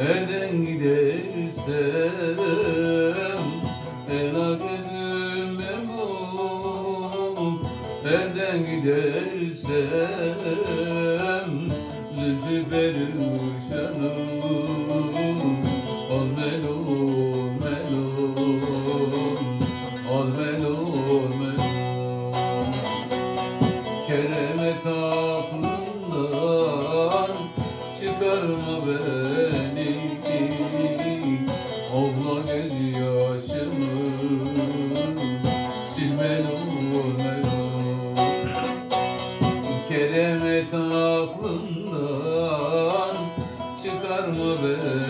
Elden gidersem Ela gözlüm elbom Elden gidersem Zülfü perişanım Ol melun melun Ol melun melun Keremet aklından çıkarma beni Obla göz yaşımı silme nur melun Keremet aklından çıkarma beni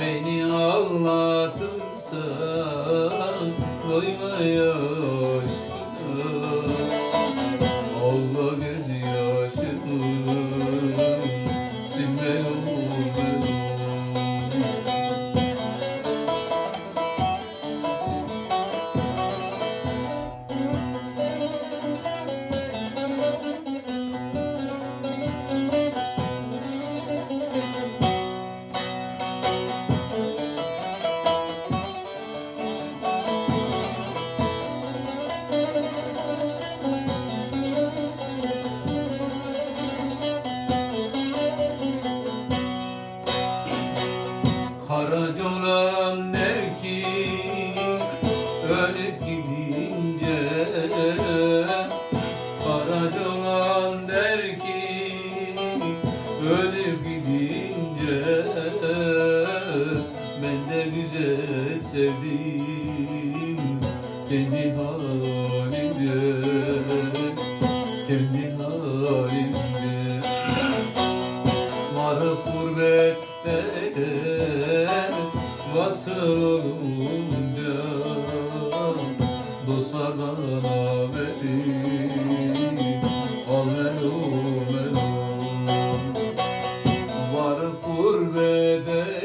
Beni ağlatırsan doyma yaşına ölüp gidince Ben de güzel sevdim kendi halimce Kendi halimce Varıp gurbette vasıl olunca Dostlardan haberi